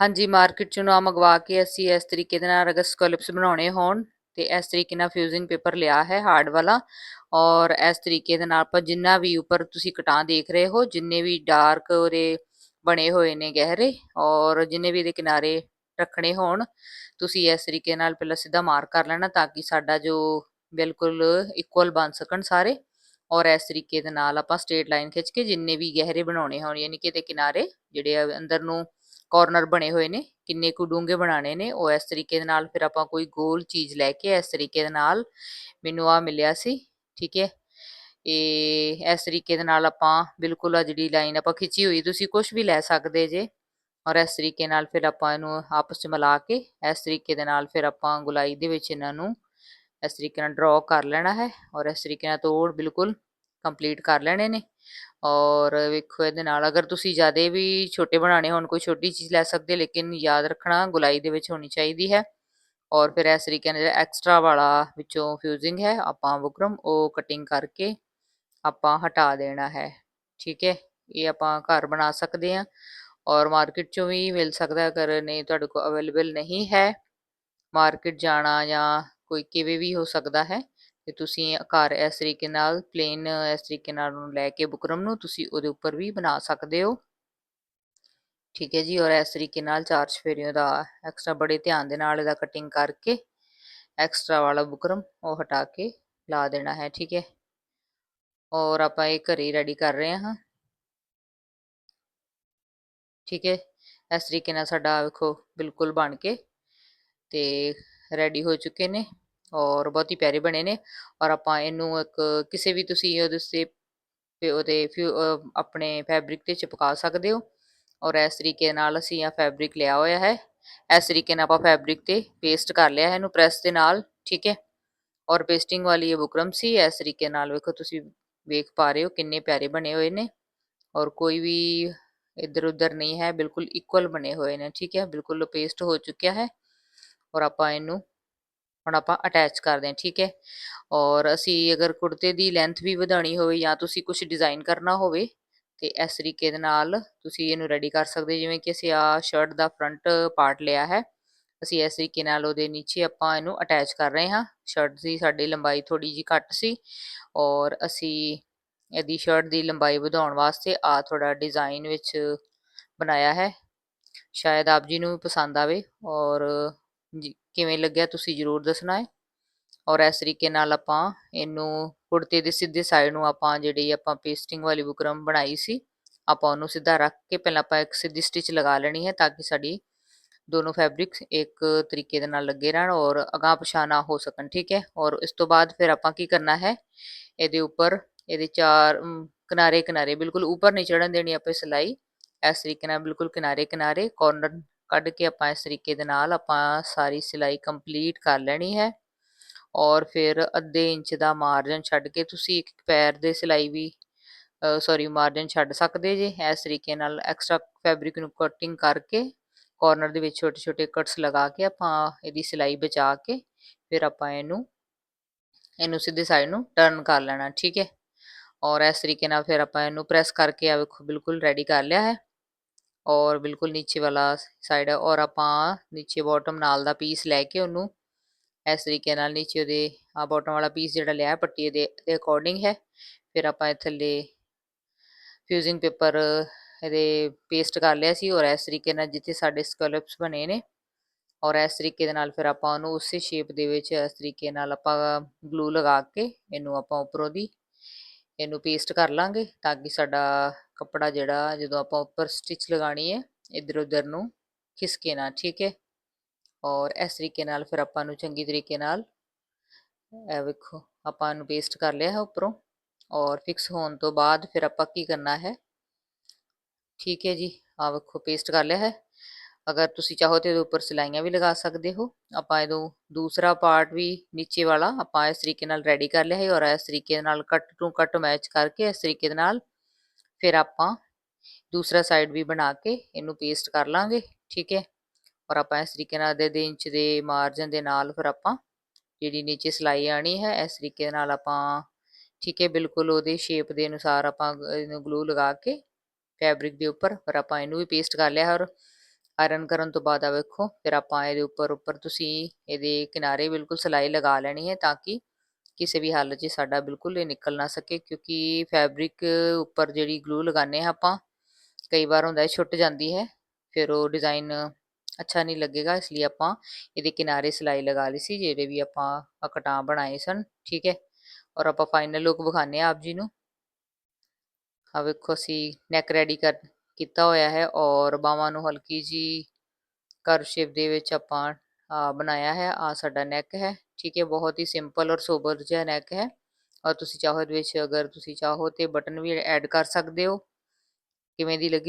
ਹਾਂਜੀ ਮਾਰਕੀਟ ਚੋਂ ਨਾ ਮੰਗਵਾ ਕੇ ਅਸੀਂ ਇਸ ਤਰੀਕੇ ਦੇ ਨਾਲ ਅਗਰ ਸਕਲਪਸ ਬਣਾਉਣੇ ਹੋਣ ਤੇ ਇਸ ਤਰੀਕੇ ਨਾਲ ਫਿਊਜ਼ਿੰਗ ਪੇਪਰ ਲਿਆ ਹੈ ਹਾਰਡ ਵਾਲਾ ਔਰ ਇਸ ਤਰੀਕੇ ਦੇ ਨਾਲ ਆਪਾਂ ਜਿੰਨਾ ਵੀ ਉੱਪਰ ਤੁਸੀਂ ਕਟਾਂ ਦੇਖ ਰਹੇ ਹੋ, ਜਿੰਨੇ ਵੀ ਡਾਰਕ ਉਹਦੇ ਬਣੇ ਹੋਏ ਨੇ ਗਹਿਰੇ ਔਰ ਜਿੰਨੇ ਵੀ ਇਹਦੇ ਕਿਨਾਰੇ ਰੱਖਣੇ ਹੋਣ, ਤੁਸੀਂ ਇਸ ਤਰੀਕੇ ਨਾਲ ਪਹਿਲਾਂ ਸਿੱਧਾ ਮਾਰਕ ਕਰ ਲੈਣਾ ਤਾਂ ਕਿ ਸਾਡਾ ਜੋ ਬਿਲਕੁਲ ਇਕੁਅਲ ਬਣ ਸਕਣ ਸਾਰੇ ਔਰ ਇਸ ਤਰੀਕੇ ਦੇ ਨਾਲ ਆਪਾਂ ਸਟ੍ਰੇਟ ਲਾਈਨ ਖਿੱਚ ਕੇ ਜਿੰਨੇ ਵੀ ਗਹਿਰੇ ਬਣਾਉਣੇ ਹੋਣ, ਯਾਨੀ ਕਿ ਇਹਦੇ ਕਿਨਾਰੇ ਜਿਹੜੇ ਆ ਅੰਦਰ ਨੂੰ ਕੋਰਨਰ ਬਣੇ ਹੋਏ ਨੇ, ਕਿੰਨੇ ਕੁ ਡੂੰਘੇ ਬਣਾਣੇ ਨੇ, ਉਹ ਇਸ ਤਰੀਕੇ ਦੇ ਨਾਲ ਫਿਰ ਆਪਾਂ ਕੋਈ ਗੋਲ ਚੀਜ਼ ਲੈ ਕੇ ਇਸ ਤਰੀਕੇ ਦੇ ਨਾਲ ਮੈਨੂੰ ਆ ਮਿਲਿਆ ਸੀ, ਠੀਕ ਹੈ? ਇਹ ਇਸ ਤਰੀਕੇ ਦੇ ਨਾਲ ਆਪਾਂ ਬਿਲਕੁਲ ਆ ਜਿਹੜੀ ਲਾਈਨ ਆਪਾਂ ਖਿੱਚੀ ਹੋਈ, ਤੁਸੀਂ ਕੁਝ ਵੀ ਲੈ ਸਕਦੇ ਜੇ, ਔਰ ਇਸ ਤਰੀਕੇ ਨਾਲ ਫਿਰ ਆਪਾਂ ਇਹਨੂੰ ਆਪਸ ਚ ਮਿਲਾ ਕੇ ਇਸ ਤਰੀਕੇ ਦੇ ਨਾਲ ਫਿਰ ਆਪਾਂ ਗੁਲਾਈ ਦੇ ਵਿੱਚ ਇਹਨਾਂ ਨੂੰ ਇਸ ਤਰੀਕੇ ਨਾਲ ਡਰਾ ਕਰ ਲੈਣਾ ਹੈ, ਔਰ ਇਸ ਤਰੀਕੇ ਨਾਲ ਤੋੜ ਬਿਲਕੁਲ ਕੰਪਲੀਟ ਕਰ ਲੈਣੇ ਨੇ। ਔਰ ਵੇਖੋ ਇਹਦੇ ਨਾਲ, ਅਗਰ ਤੁਸੀਂ ਜ਼ਿਆਦਾ ਵੀ ਛੋਟੇ ਬਣਾਉਣੇ, ਹੋਣ ਕੋਈ ਛੋਟੀ ਚੀਜ਼ ਲੈ ਸਕਦੇ, ਲੇਕਿਨ ਯਾਦ ਰੱਖਣਾ, ਗੁਲਾਈ ਦੇ ਵਿੱਚ ਹੋਣੀ ਚਾਹੀਦੀ ਹੈ। ਔਰ ਫਿਰ ਇਸ ਤਰੀਕੇ ਨਾਲ ਜਿਹੜਾ ਐਕਸਟਰਾ ਵਾਲਾ ਵਿੱਚੋਂ ਫਿਊਜ਼ਿੰਗ ਹੈ, ਆਪਾਂ ਬੁਕਰਮ ਉਹ ਕਟਿੰਗ ਕਰਕੇ ਆਪਾਂ ਹਟਾ ਦੇਣਾ ਹੈ। ਠੀਕ ਹੈ? ਇਹ ਆਪਾਂ ਘਰ ਬਣਾ ਸਕਦੇ ਹਾਂ। ਔਰ ਮਾਰਕੀਟ ਚੋਂ ਵੀ ਮਿਲ ਸਕਦਾ, ਅਗਰ ਨਹੀਂ ਤੁਹਾਡੇ ਕੋਲ ਅਵੇਲੇਬਲ ਨਹੀਂ ਹੈ। ਮਾਰਕੀਟ ਜਾਣਾ ਜਾਂ ਕੋਈ ਕਿਵੇਂ ਵੀ ਹੋ ਸਕਦਾ ਹੈ। ਤੇ ਤੁਸੀਂ ਘਰ ਇਸ ਤਰੀਕੇ ਨਾਲ ਪਲੇਨ ਇਸ ਤਰੀਕੇ ਨਾਲ ਉਹਨੂੰ ਲੈ ਕੇ ਬੁਕਰਮ ਨੂੰ ਤੁਸੀਂ ਉਹਦੇ ਉੱਪਰ ਵੀ ਬਣਾ ਸਕਦੇ ਹੋ। ਠੀਕ ਹੈ ਜੀ, ਔਰ ਇਸ ਤਰੀਕੇ ਨਾਲ ਚਾਰ ਚਫੇਰਿਆਂ ਦਾ ਐਕਸਟਰਾ ਬੜੇ ਧਿਆਨ ਦੇ ਨਾਲ ਇਹਦਾ ਕਟਿੰਗ ਕਰਕੇ ਐਕਸਟਰਾ ਵਾਲਾ ਬੁਕਰਮ ਉਹ ਹਟਾ ਕੇ ਲਾ ਦੇਣਾ ਹੈ, ਠੀਕ ਹੈ। ਔਰ ਆਪਾਂ ਇਹ ਘਰੇ ਰੈਡੀ ਕਰ ਰਹੇ ਹਾਂ। ਠੀਕ ਹੈ, ਇਸ ਤਰੀਕੇ ਨਾਲ ਸਾਡਾ ਵੇਖੋ ਬਿਲਕੁਲ ਬਣ ਕੇ ਤੇ ਰੈਡੀ ਹੋ ਚੁੱਕੇ ਨੇ। ਔਰ ਬਹੁਤ ਹੀ ਪਿਆਰੇ ਬਣੇ ਨੇ ਔਰ ਆਪਾਂ ਇਹਨੂੰ ਇੱਕ ਕਿਸੇ ਵੀ ਤੁਸੀਂ ਉਹਦੇ ਸੇ ਤੇ ਉਹਦੇ ਆਪਣੇ ਫੈਬਰਿਕ ਤੇ ਚਿਪਕਾ ਸਕਦੇ ਹੋ ਔਰ ਇਸ ਤਰੀਕੇ ਨਾਲ ਅਸੀਂ ਆ ਫੈਬਰਿਕ ਲਿਆ ਹੋਇਆ ਹੈ। ਇਸ ਤਰੀਕੇ ਨਾਲ ਆਪਾਂ ਫੈਬਰਿਕ ਤੇ ਪੇਸਟ ਕਰ ਲਿਆ ਹੈ ਇਹਨੂੰ ਪ੍ਰੈਸ ਦੇ ਨਾਲ, ਠੀਕ ਹੈ? ਔਰ ਪੇਸਟਿੰਗ ਵਾਲੀ ਇਹ ਬੁਕਰਮ ਸੀ, ਇਸ ਤਰੀਕੇ ਨਾਲ ਵੇਖੋ ਤੁਸੀਂ ਵੇਖ ਪਾ ਰਹੇ ਹੋ ਕਿੰਨੇ ਪਿਆਰੇ ਬਣੇ ਹੋਏ ਨੇ ਔਰ ਕੋਈ ਵੀ ਇੱਧਰ ਉੱਧਰ ਨਹੀਂ ਹੈ, ਬਿਲਕੁਲ ਇਕੁਅਲ ਬਣੇ ਹੋਏ ਨੇ, ਠੀਕ ਹੈ? ਬਿਲਕੁਲ ਪੇਸਟ ਹੋ ਚੁੱਕਿਆ ਹੈ ਔਰ ਆਪਾਂ ਇਹਨੂੰ ਹੁਣ ਆਪਾਂ ਅਟੈਚ ਕਰਦੇ ਹਾਂ, ਠੀਕ ਹੈ? ਔਰ ਅਸੀਂ ਅਗਰ ਕੁੜਤੇ ਦੀ ਲੈਂਥ ਵੀ ਵਧਾਣੀ ਹੋਵੇ ਜਾਂ ਤੁਸੀਂ ਕੁਝ ਡਿਜ਼ਾਈਨ ਕਰਨਾ ਹੋਵੇ, ਤੇ ਇਸ ਤਰੀਕੇ ਦੇ ਨਾਲ ਤੁਸੀਂ ਇਹਨੂੰ ਰੈਡੀ ਕਰ ਸਕਦੇ ਜਿਵੇਂ ਕਿ ਅਸੀਂ ਆ ਸ਼ਰਟ ਦਾ ਫਰੰਟ ਪਾਰਟ ਲਿਆ ਹੈ, ਅਸੀਂ ਇਸ ਤਰੀਕੇ ਨਾਲ ਉਹਦੇ ਨੀਚੇ ਆਪਾਂ ਇਹਨੂੰ ਅਟੈਚ ਕਰ ਰਹੇ ਹਾਂ। ਸ਼ਰਟ ਦੀ ਸਾਡੀ ਲੰਬਾਈ ਥੋੜੀ ਜੀ ਘੱਟ ਸੀ ਔਰ ਅਸੀਂ ਇਹਦੀ ਸ਼ਰਟ ਦੀ ਲੰਬਾਈ ਵਧਾਉਣ ਵਾਸਤੇ ਆ ਥੋੜਾ ਡਿਜ਼ਾਈਨ ਵਿੱਚ ਬਣਾਇਆ ਹੈ। ਸ਼ਾਇਦ ਆਪ ਜੀ ਨੂੰ ਵੀ ਪਸੰਦ ਆਵੇ ਔਰ ਕਿਵੇਂ ਲੱਗਿਆ ਤੁਸੀਂ ਜਰੂਰ ਦੱਸਣਾ ਹੈ। ਔਰ ਇਸ ਤਰੀਕੇ ਨਾਲ ਆਪਾਂ ਇਹਨੂੰ ਕੁੜਤੇ ਦੇ ਸਿੱਧੇ ਸਾਈਡ ਨੂੰ ਆਪਾਂ ਜਿਹੜੀ ਆਪਾਂ ਪੇਸਟਿੰਗ ਵਾਲੀ ਬੁਕਰਮ ਬਣਾਈ ਸੀ, ਆਪਾਂ ਉਹਨੂੰ ਸਿੱਧਾ ਰੱਖ ਕੇ ਪਹਿਲਾਂ ਆਪਾਂ ਇੱਕ ਸਿੱਧੀ ਸਟਿਚ ਲਗਾ ਲੈਣੀ ਹੈ ਤਾਂ ਕਿ ਸਾਡੀ ਦੋਨੋਂ ਫੈਬਰਿਕਸ ਇੱਕ ਤਰੀਕੇ ਦੇ ਨਾਲ ਲੱਗੇ ਰਹਿਣ ਔਰ ਅਗਾਹ ਪਛਾਹ ਨਾ ਹੋ ਸਕਣ, ਠੀਕ ਹੈ। ਔਰ ਇਸ ਤੋਂ ਬਾਅਦ ਫਿਰ ਆਪਾਂ ਕੀ ਕਰਨਾ ਹੈ, ਇਹਦੇ ਉੱਪਰ ਇਹਦੇ ਚਾਰ ਕਿਨਾਰੇ ਕਿਨਾਰੇ ਬਿਲਕੁਲ ਉੱਪਰ ਨਹੀਂ ਚੜ੍ਹਨ ਦੇਣੀ ਆਪਾਂ ਸਿਲਾਈ, ਇਸ ਤਰੀਕੇ ਨਾਲ ਬਿਲਕੁਲ ਕਿਨਾਰੇ ਕਿਨਾਰੇ ਕੋਰਨਰ ਕੱਢ ਕੇ ਆਪਾਂ ਇਸ ਤਰੀਕੇ ਦੇ ਨਾਲ ਆਪਾਂ ਸਾਰੀ ਸਿਲਾਈ ਕੰਪਲੀਟ ਕਰ ਲੈਣੀ ਹੈ। ਔਰ ਫਿਰ ਅੱਧੇ ਇੰਚ ਦਾ ਮਾਰਜਨ ਛੱਡ ਕੇ ਤੁਸੀਂ ਇੱਕ ਪੈਰ ਦੇ ਸਿਲਾਈ ਵੀ ਸੌਰੀ ਮਾਰਜਨ ਛੱਡ ਸਕਦੇ ਜੇ। ਇਸ ਤਰੀਕੇ ਨਾਲ ਐਕਸਟਰਾ ਫੈਬਰਿਕ ਨੂੰ ਕਟਿੰਗ ਕਰਕੇ ਕਾਰਨਰ ਦੇ ਵਿੱਚ ਛੋਟੇ ਛੋਟੇ ਕਟਸ ਲਗਾ ਕੇ ਆਪਾਂ ਇਹਦੀ ਸਿਲਾਈ ਬਚਾ ਕੇ ਫਿਰ ਆਪਾਂ ਇਹਨੂੰ ਇਹਨੂੰ ਸਿੱਧੇ ਸਾਈਡ ਨੂੰ ਟਰਨ ਕਰ ਲੈਣਾ, ਠੀਕ ਹੈ। ਔਰ ਇਸ ਤਰੀਕੇ ਨਾਲ ਫਿਰ ਆਪਾਂ ਇਹਨੂੰ ਪ੍ਰੈਸ ਕਰਕੇ ਆ ਵੇਖੋ, ਬਿਲਕੁਲ ਰੈਡੀ ਕਰ ਲਿਆ ਹੈ। ਔਰ ਬਿਲਕੁਲ ਨੀਚੇ ਵਾਲਾ ਸਾਈਡ ਹੈ ਔਰ ਆਪਾਂ ਨੀਚੇ ਬਾਟਮ ਨਾਲ ਦਾ ਪੀਸ ਲੈ ਕੇ ਉਹਨੂੰ ਇਸ ਤਰੀਕੇ ਨਾਲ ਨੀਚੇ ਉਹਦੇ ਆ ਬਾਟਮ ਵਾਲਾ ਪੀਸ ਜਿਹੜਾ ਲਿਆ ਪੱਟੀ ਦੇ ਅਕੋਰਡਿੰਗ ਹੈ। ਫਿਰ ਆਪਾਂ ਇਹ ਥੱਲੇ ਫਿਊਜ਼ਿੰਗ ਪੇਪਰ ਇਹਦੇ ਪੇਸਟ ਕਰ ਲਿਆ ਸੀ ਔਰ ਇਸ ਤਰੀਕੇ ਨਾਲ ਜਿੱਥੇ ਸਾਡੇ ਸਕਲਪਸ ਬਣੇ ਨੇ ਔਰ ਇਸ ਤਰੀਕੇ ਦੇ ਨਾਲ ਫਿਰ ਆਪਾਂ ਉਹਨੂੰ ਉਸੇ ਸ਼ੇਪ ਦੇ ਵਿੱਚ ਇਸ ਤਰੀਕੇ ਨਾਲ ਆਪਾਂ ਗਲੂ ਲਗਾ ਕੇ ਇਹਨੂੰ ਆਪਾਂ ਉੱਪਰੋਂ ਦੀ ਇਹਨੂੰ ਪੇਸਟ ਕਰ ਲਾਂਗੇ ਤਾਂ ਕਿ ਸਾਡਾ ਕੱਪੜਾ ਜਿਹੜਾ ਜਦੋਂ ਆਪਾਂ ਉੱਪਰ ਸਟਿਚ ਲਗਾਣੀ ਹੈ ਇਧਰ ਉਧਰ ਨੂੰ ਖਿਸਕੇ ਨਾ ਠੀਕ ਹੈ? ਔਰ ਇਸ ਤਰੀਕੇ ਨਾਲ ਫਿਰ ਆਪਾਂ ਨੂੰ ਚੰਗੀ ਤਰੀਕੇ ਨਾਲ ਇਹ ਵੇਖੋ, ਆਪਾਂ ਨੂੰ ਪੇਸਟ ਕਰ ਲਿਆ ਹੈ ਉੱਪਰੋਂ ਔਰ ਫਿਕਸ ਹੋਣ ਤੋਂ ਬਾਅਦ ਫਿਰ ਆਪਾਂ ਕੀ ਕਰਨਾ ਹੈ? ਠੀਕ ਹੈ ਜੀ ਆ ਵੇਖੋ ਪੇਸਟ ਕਰ ਲਿਆ ਹੈ। ਅਗਰ ਤੁਸੀਂ ਚਾਹੋ ਤੇ ਇਹਦੇ ਉੱਪਰ ਸਿਲਾਈਆਂ ਵੀ ਲਗਾ ਸਕਦੇ ਹੋ। ਆਪਾਂ ਇਹਦੋਂ ਦੂਸਰਾ ਪਾਰਟ ਵੀ ਨੀਚੇ ਵਾਲਾ ਆਪਾਂ ਇਸ ਤਰੀਕੇ ਨਾਲ ਰੈਡੀ ਕਰ ਲਿਆ ਹੈ ਔਰ ਇਸ ਤਰੀਕੇ ਨਾਲ ਕੱਟ ਟੂ ਕੱਟ ਮੈਚ ਕਰਕੇ ਇਸ ਤਰੀਕੇ ਦੇ ਨਾਲ ਫਿਰ ਆਪਾਂ ਦੂਸਰਾ ਸਾਈਡ ਵੀ ਬਣਾ ਕੇ ਇਹਨੂੰ ਪੇਸਟ ਕਰ ਲਾਂਗੇ, ਠੀਕ ਹੈ? ਔਰ ਆਪਾਂ ਇਸ ਤਰੀਕੇ ਨਾਲ ਦੇ ਇੰਚ ਦੇ ਮਾਰਜਨ ਦੇ ਨਾਲ ਫਿਰ ਆਪਾਂ ਜਿਹੜੀ ਨੀਚੇ ਸਿਲਾਈ ਆਣੀ ਹੈ, ਇਸ ਤਰੀਕੇ ਨਾਲ ਆਪਾਂ, ਠੀਕ ਹੈ, ਬਿਲਕੁਲ ਉਹਦੇ ਸ਼ੇਪ ਦੇ ਅਨੁਸਾਰ ਆਪਾਂ ਇਹਨੂੰ ਗਲੂ ਲਗਾ ਕੇ ਫੈਬਰਿਕ ਦੇ ਉੱਪਰ ਫਿਰ ਆਪਾਂ ਇਹਨੂੰ ਵੀ ਪੇਸਟ ਕਰ ਲਿਆ ਔਰ ਆਇਰਨ ਕਰਨ ਤੋਂ ਬਾਅਦ ਆ ਵੇਖੋ, ਫਿਰ ਆਪਾਂ ਇਹਦੇ ਉੱਪਰ ਉੱਪਰ ਤੁਸੀਂ ਇਹਦੇ ਕਿਨਾਰੇ ਬਿਲਕੁਲ ਸਿਲਾਈ ਲਗਾ ਲੈਣੀ ਹੈ ਤਾਂ ਕਿ ਕਿਸੇ ਵੀ ਹਾਲਤ 'ਚ ਸਾਡਾ ਬਿਲਕੁਲ ਇਹ ਨਿਕਲ ਨਾ ਸਕੇ ਕਿਉਂਕਿ ਫੈਬਰਿਕ ਉੱਪਰ ਜਿਹੜੀ ਗਲੂ ਲਗਾਉਂਦੇ ਹਾਂ ਆਪਾਂ, ਕਈ ਵਾਰ ਹੁੰਦਾ ਹੈ ਛੁੱਟ ਜਾਂਦੀ ਹੈ, ਫਿਰ ਉਹ ਡਿਜ਼ਾਈਨ ਅੱਛਾ ਨਹੀਂ ਲੱਗੇਗਾ, ਇਸ ਲਈ ਆਪਾਂ ਇਹਦੇ ਕਿਨਾਰੇ ਸਿਲਾਈ ਲਗਾ ਲਈ ਸੀ, ਜਿਹੜੇ ਵੀ ਆਪਾਂ ਕਟਾਂ ਬਣਾਏ ਸਨ, ਠੀਕ ਹੈ, ਔਰ ਆਪਾਂ ਫਾਈਨਲ ਲੁੱਕ ਵਿਖਾਣੇ ਆ ਆਪ ਜੀ ਨੂੰ। ਆ ਵੇਖੋ ਅਸੀਂ ਨੈਕ ਰੈਡੀ ਕਰ ਕੀਤਾ ਹੋਇਆ ਹੈ, ਔਰ ਬਾਹਾਂ ਨੂੰ ਹਲਕੀ ਜੀ ਕਰਵ ਸ਼ੇਪ ਦੇ ਵਿੱਚ ਆਪਾਂ ਆ ਬਣਾਇਆ ਹੈ ਆ ਸਾਡਾ ਨੈਕ ਹੈ। ਠੀਕ ਹੈ, ਬਹੁਤ ਹੀ ਸਿੰਪਲ ਔਰ ਸੋਬਰ ਜਿਹਾ ਨੈਕ ਹੈ। ਔਰ ਤੁਸੀਂ ਚਾਹੋ ਇਹਦੇ ਵਿੱਚ ਅਗਰ ਤੁਸੀਂ ਚਾਹੋ ਤੇ ਬਟਨ ਵੀ ਐਡ ਕਰ ਸਕਦੇ ਹੋ। ਕਿਵੇਂ ਦੀ ਲੱਗੀ?